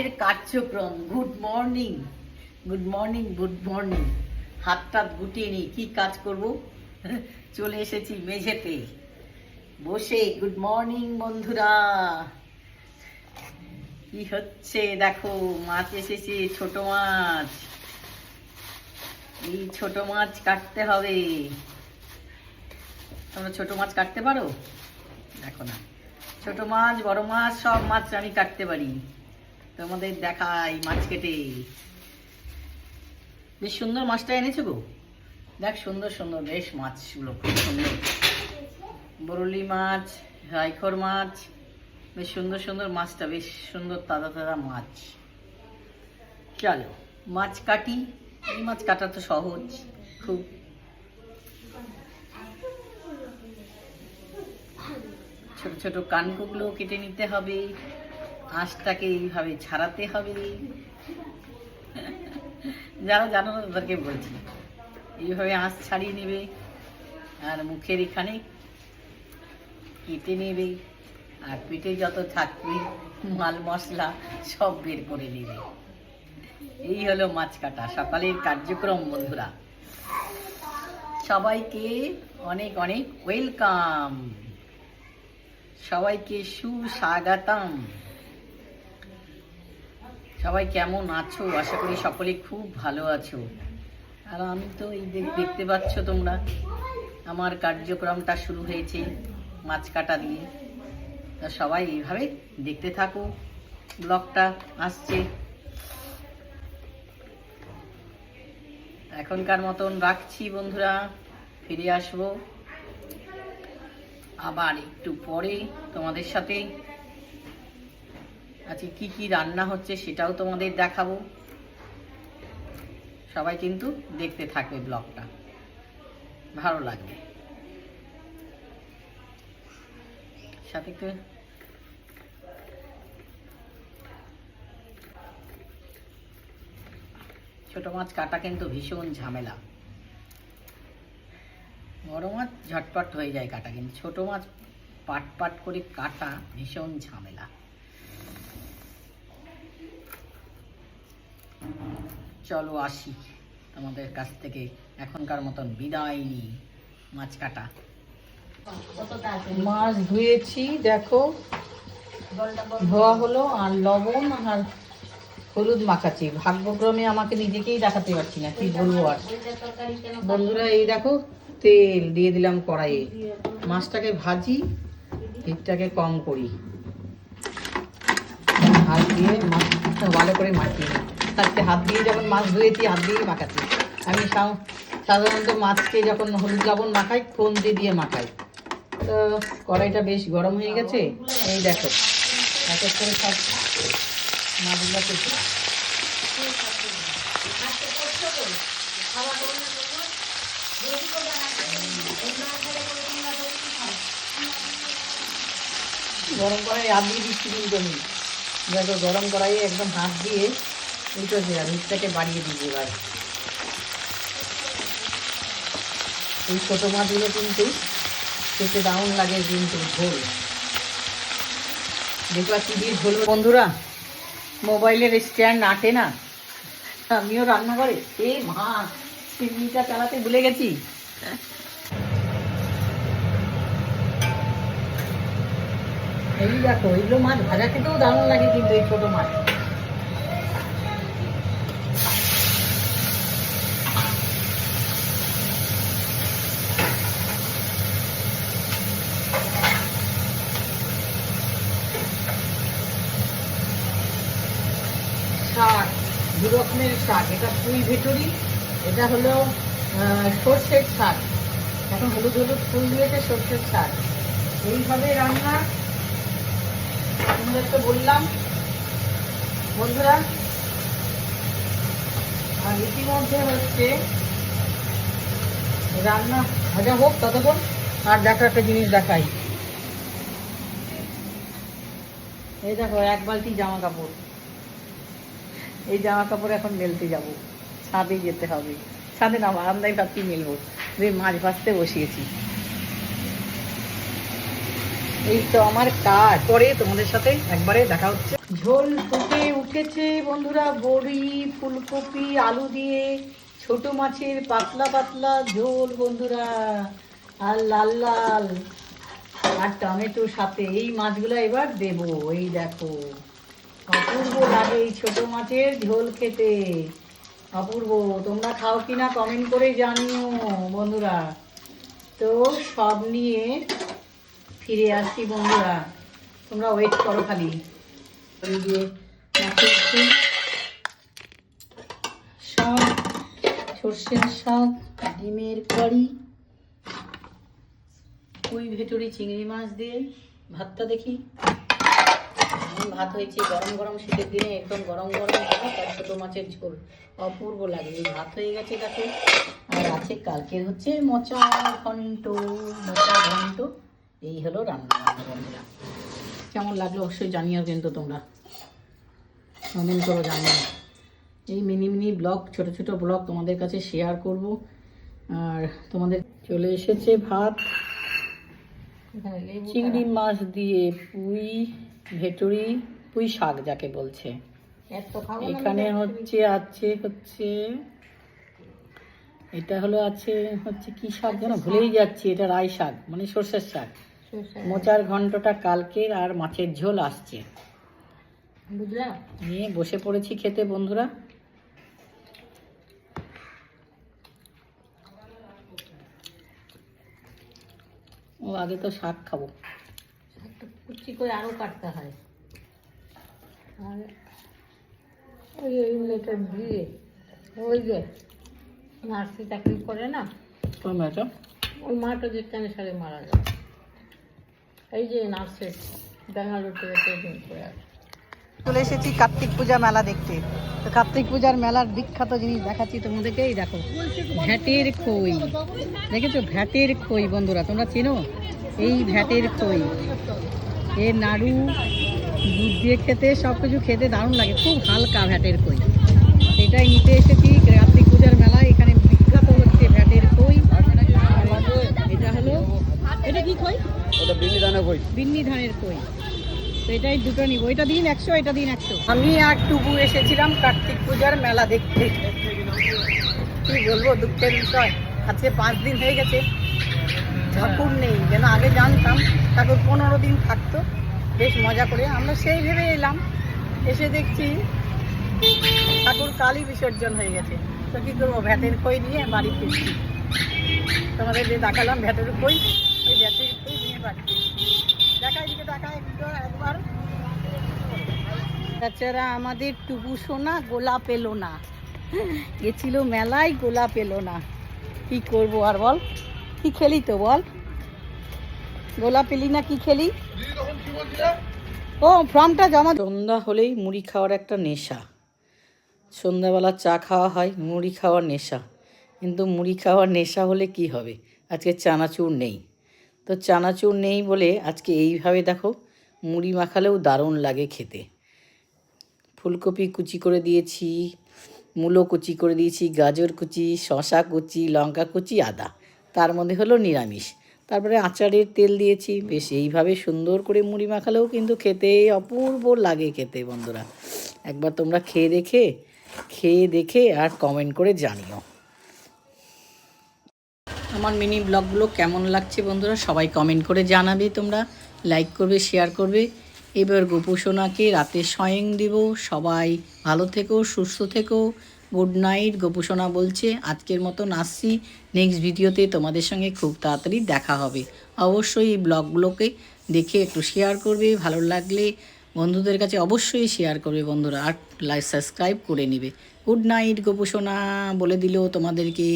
এর কার্যক্রম good morning good morning good morning হাত টাত গুটিয়ে নিই কি কাজ করব? চলে এসেছি মেঝেতে। বসে গুড মর্নিং বন্ধুরা। কি হচ্ছে? দেখো, মাছ এসেছে, ছোট মাছ। এই ছোট মাছ কাটতে হবে। তোমরা ছোট মাছ কাটতে পারো? দেখো না। ছোট মাছ, বড় মাছ, সব মাছ আমি কাটতে পারি। তোমাদের দেখাই মাছ কেটে। বেশ সুন্দর মাছটা এনেছো গো। দেখ, সুন্দর সুন্দর, বেশ মাছগুলো খুব সুন্দর। বরলি মাছ, রাইখর মাছ, বেশ সুন্দর সুন্দর মাছটা, বেশ সুন্দর তাজা তাজা মাছ। চলো, মাছ কাটি। এই মাছ কাটা তো সহজ, খুব। ছোট ছোট কানকুগুলো কেটে নিতে হবে। আঁশটাকে এইভাবে ছাড়াতে হবে। যারা জানো না তাদেরকে বলছি। এইভাবে আঁশ ছাড়িয়ে নেবে আর মুখের এখানে কেটে নেবে আর পেটে যত থাকবে, মাল, মশলা সব বের করে নেবে। এই হলো মাছ কাটা, সকালের কার্যক্রম, বন্ধুরা। সবাইকে অনেক অনেক ওয়েলকাম। সবাইকে সুস্বাগতম। সবাই কেমন আছো? আশা করি সকলে খুব ভালো আছো। আর আমি তো এই দেখ- দেখতে পাচ্ছ তোমরা, আমার কার্যক্রমটা শুরু হয়েছে মাছ কাটা দিয়ে। তা সবাই এইভাবে দেখতে থাকো, ব্লগটা আসছে। এখনকার মতন রাখছি বন্ধুরা, ফিরে আসব। আবার একটু পরে তোমাদের সাথে আজকে কি কি রান্না হচ্ছে সেটাও তোমাদের দেখাবো। সবাই কিন্তু দেখতে থাকবে ব্লগটা। ভালো লাগবে। সাথে ছোট মাছ কাটা কিন্তু ভীষণ ঝামেলা। বড় মাছ ঝটপট হয়ে যায় কাটা, কিন্তু ছোট মাছ পাট পাট করে কাটা ভীষণ ঝামেলা। চলো আসি। তোমাদের কাছ থেকে এখনকার মতন বিদায় নিই। মাছ কাটা। মাছ ধুয়েছি দেখো। ধোয়া হলো আর লবণ আর হলুদ মাখাচ্ছি। ভাগ্যক্রমে আমাকে নিজেকেই দেখাতে পারছি না কি বলব আর। বন্ধুরা এই দেখো তেল দিয়ে দিলাম কড়াইয়ে। মাছটাকে ভাজি তেলটাকে কম করি। হাত দিয়ে মাছটা ভালো করে মাখিয়ে নিই। আজকে হাত দিয়ে যখন মাছ ধুয়েছি, হাত দিয়েই মাখাচ্ছি। আমি সাধারণত মাছকে যখন হলুদ লবণ মাখাই খন্তি দিয়ে মাখাই। তো কড়াইটা বেশ গরম হয়ে গেছে। এই দেখো, এক এক করে সব মাছগুলো কেটে গরম হাত দিয়ে দিচ্ছি কিন্তু আমি দেখো, গরম কড়াইয়ে একদম হাত দিয়ে উল্টো দিলাম হিটটাকে বাড়িয়ে দিচ্ছি এবার। এই ছোটো মাছগুলো কিন্তু খেতে দারুণ লাগে কিন্তু ঝোল। দেখবা কি ঝোল বন্ধুরা, মোবাইলের স্ট্যান্ড আটে না? আমিও রান্না করে এ মা, চিমনিটা চালাতে ভুলে গেছি। এই দেখো, এগুলো মাছ ভাজা খেতেও দারুণ লাগে কিন্তু এই ছোটো মাছ শাক দু রকমের শাক, এটা পুঁই ভেটুরি, এটা হলো সর্ষের শাক। এখন হলুদ হলুদ ফুল দিয়েছে সর্ষের শাক। এইভাবে রান্না, তোমাদের তো বললাম। বন্ধুরা, আর ইতিমধ্যে হচ্ছে রান্না ভাজা হোক ততক্ষণ, আর দেখো একটা জিনিস দেখাই। এই দেখো, এক বালতি জামা কাপড় এই জামা কাপড় এখন মেলতে যাব। ছাদে যেতে হবে। ছাদে না বারান্দায় ভাবছি মেলবো? দিয়ে মাছ ভাজতে বসিয়েছি। এই তো আমার কাজ। পরে তোমাদের সাথে একবারে দেখা হচ্ছে। ঝোল ফুটে উঠেছে বন্ধুরা, বড়ি, ফুলকপি, আলু দিয়ে। ছোট মাছের পাতলা পাতলা ঝোল বন্ধুরা। আর লাল লাল। আর টমেটোর সাথে এই মাছগুলো এবার দেবো। এই দেখো। অপূর্ব লাগে এই ছোট মাছের ঝোল খেতে। অপূর্ব, তোমরা খাও কিনা কমেন্ট করে জানিও বন্ধুরা। তো সব নিয়ে ফিরে আসছি বন্ধুরা। তোমরা ওয়েট করো খালি। যে মাছের সর্ষের শাক, ডিমের কারি, ওই ভেটুরি চিংড়ি মাছ দিয়ে ভাতটা দেখি। ভাত হয়েছে, গরম গরম শীতের দিনে একদম গরম গরম ভাত আর ছোটো মাছের ঝোল। অপূর্ব লাগে, এই ভাত হয়ে গেছে দেখো। আর আছে কালকে হচ্ছে মোচা ঘন্ট মোচা ঘন্ট। এই হলো রান্না, বন্ধুরা। কেমন লাগল অবশ্যই জানিও কিন্তু তোমরা। কমেন্ট করো জানিও। এই মিনি মিনি ব্লগ, ছোট ছোট ব্লগ তোমাদের কাছে শেয়ার করব। আর তোমাদের চলে এসেছে ভাত। চিংড়ি মাছ দিয়ে পুঁই ভেটুরি পুঁই শাক যাকে বলছে। এখানে হচ্ছে আছে হচ্ছে এটা হলো আছে হচ্ছে কি শাক যেন ভুলেই যাচ্ছি এটা রাই শাক মানে সর্ষের শাক। মোচার ঘন্টটা কালকের আর মাছের ঝোল আসছে। বুঝলাম। নিয়ে বসে পড়েছি খেতে বন্ধুরা ও আগে তো শাক খাব। কুচি করে আরও কাটতে হয়। আর ওই ওই মেয়েটা দিয়ে ওই যে নার্সি চাকরি করে না কোন মেয়েটা? ওই মাটা যে ক্যান্সারে মারা যায় এই যে নার্সের ব্যাঙ্গালোর থেকে দিন করে আসে। চলে এসেছি কার্তিক পূজা মেলা দেখতে। তো কার্তিক পূজার মেলার বিখ্যাত জিনিস দেখাচ্ছি তোমাদেরকে, এই দেখো, ভ্যাটের খই। দেখেছ? ভ্যাটের খই, বন্ধুরা, তোমরা চেনো? এই ভ্যাটের খই। এর নাড়ু, দুধ দিয়ে খেতে সব কিছু খেতে দারুণ লাগে। খুব হালকা ভ্যাটের খই। এটাই নিতে এসেছি কার্তিক পূজার মেলায় এখানে বিখ্যাত হচ্ছে ভ্যাটের খই এটা হলো এটা কি খই ওটা বিলি দানা কই বিন্নি ধানের কই তো এটাই দুটো নিব। এটা দিন একশো, এটা দিন একশো। আমি আর টুকু এসেছিলাম কার্তিক পূজার মেলা দেখতে। কি বলব, দুঃখের বিষয়। আজকে পাঁচ দিন হয়ে গেছে। ঠাকুর নেই, যেন আগে জানতাম। ঠাকুর পনেরো দিন থাকতো। বেশ মজা করে। আমরা সেই ভেবে এলাম। এসে দেখছি ঠাকুর কালই বিসর্জন হয়ে গেছে। তো কী করব, ভ্যাটের খই নিয়ে বাড়ি ফিরছি। তোমাদের যে দেখালাম ভ্যাটের কই ওই ভ্যাটের কই নিয়ে বাড়ি বেচারা আমাদের টুকু সোনা, গোলাপ এলো না। গেছিল মেলায়, গোলাপ এলো না। কি করব আর বল? কি খেলি তো বল? গোলাপ এলি না, কি খেলি? ও, ফর্মটা জমা সন্ধ্যা হলেই মুড়ি খাওয়ার একটা নেশা। সন্ধ্যাবেলা চা খাওয়া হয়, মুড়ি খাওয়ার নেশা। কিন্তু মুড়ি খাওয়ার নেশা হলে কি হবে? আজকে চানাচুর নেই। তো চানাচুর নেই বলে আজকে এইভাবে দেখো, মুড়ি মাখালেও দারুণ লাগে খেতে। ফুলকপি কুচি করে দিয়েছি, মূলো কুচি করে দিয়েছি, গাজর কুচি শশা কুচি, লঙ্কা কুচি, আদা। তার মধ্যে হলো নিরামিষ। তারপরে আচারের তেল দিয়েছি, বেশ এইভাবে সুন্দর করে মুড়ি মাখালেও কিন্তু খেতে অপূর্ব লাগে খেতে বন্ধুরা। একবার তোমরা খেয়ে দেখে খেয়ে দেখে আর কমেন্ট করে জানিও। আমার মিনি ব্লগগুলো কেমন লাগছে বন্ধুরা সবাই কমেন্ট করে জানাবে তোমরা। লাইক করবে শেয়ার করবে। এবার গোপুসোনাকে রাতে স্বয়ং দিব। সবাই ভালো থেকো, সুস্থ থেকো। গুড নাইট গোপুসোনা বলছে। আজকের মতন আসছি। নেক্সট ভিডিওতে তোমাদের সঙ্গে খুব তাড়াতাড়ি দেখা হবে। অবশ্যই এই ব্লগগুলোকে দেখে একটু শেয়ার করবে, ভালো লাগলে বন্ধুদের কাছে অবশ্যই শেয়ার করবে বন্ধুরা। আর লাইক সাবস্ক্রাইব করে নেবে। গুড নাইট গোপুসোনা বলে দিল তোমাদেরকে।